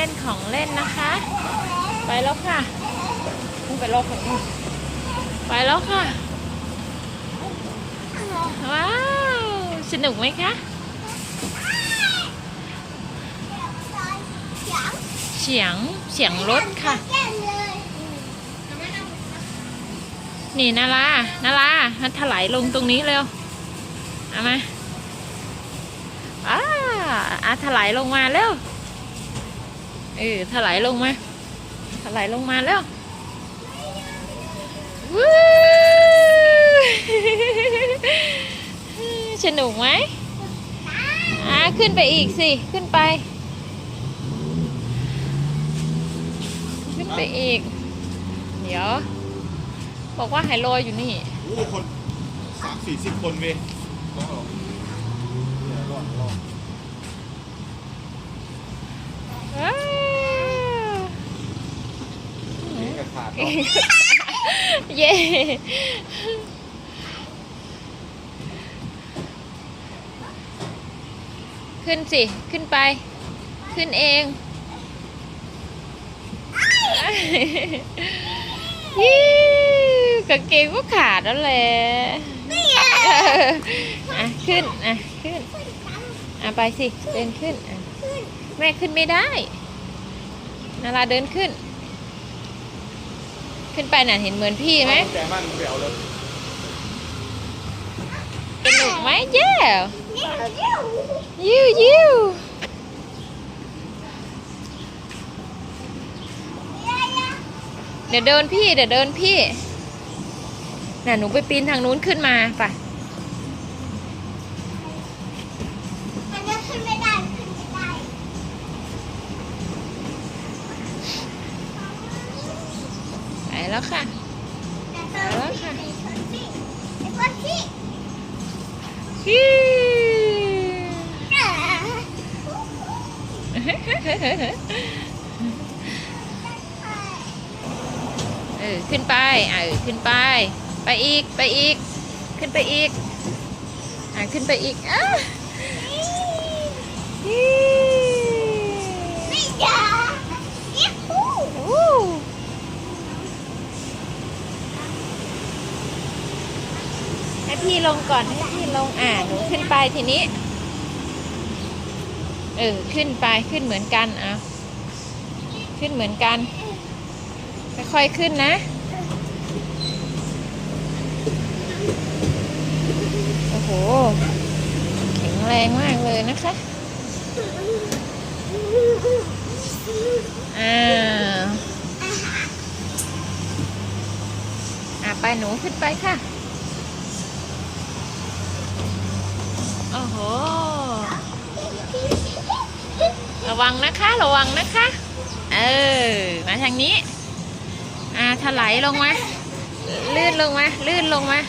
เล่นของเล่นนะคะ ไปแล้วค่ะไปแล้วค่ะไปแล้วค่ะ ว้าว สนุกไหมคะ เสียง เสียงรถค่ะ นี่นารานารามันถลายลงตรงนี้เร็ว เอามาอ้าอาถลายลงมาเร็ว เออถลายลงมาถลายลงมาเร็ววู้สนุกไหมอ่าขึ้นไปอีกสิ ขึ้นไป ขึ้นไปอีก เดี๋ยว บอกว่าไฮโลอยอยู่นี่ โอ้คนสามสี่สิบคนเว้ยต้องเอาเนี่ยรอดรอด ว้าว เก่งกับ ขาดเนาะเย้ขึ้นสิ ขึ้นไป ขึ้นเองฮิ้วกางเกงก็ขาดแล้วแหละอะ ขึ้น อะ ขึ้น อะ ไปสิ เดินขึ้น อะ แม่ขึ้นไม่ได้ นาราเดินขึ้น ขึ้นไปน่ะเห็นเหมือนพี่ไหมแต่มันเปลี่ยวเลยสนุกไหมเย้ยิวยิวเดี๋ยวเดินพี่ เดี๋ยวเดินพี่ น่ะหนูไปปีนทางนู้นขึ้นมาไป ไปแล้วค่ะฮิเออขึ้นไปอะเออขึ้นไป ไปอีก ไปอีก ขึ้นไปอีก อะขึ้นไปอีกอะฮิอู้ให้ พี่ลงก่อนให้พี่ลงอะหนูขึ้นไปทีนี้ เออขึ้นไปขึ้นเหมือนกันอะขึ้นเหมือนกันค่อยๆขึ้นนะโอ้โหแข็งแรงมากเลยนะคะอ่าอะไปหนูขึ้นไปค่ะ โอ้ โห ระวังนะคะ ระวังนะคะ เออ มาทางนี้ อ่าถลายลงมา ลื่นลงมา ลื่นลงมา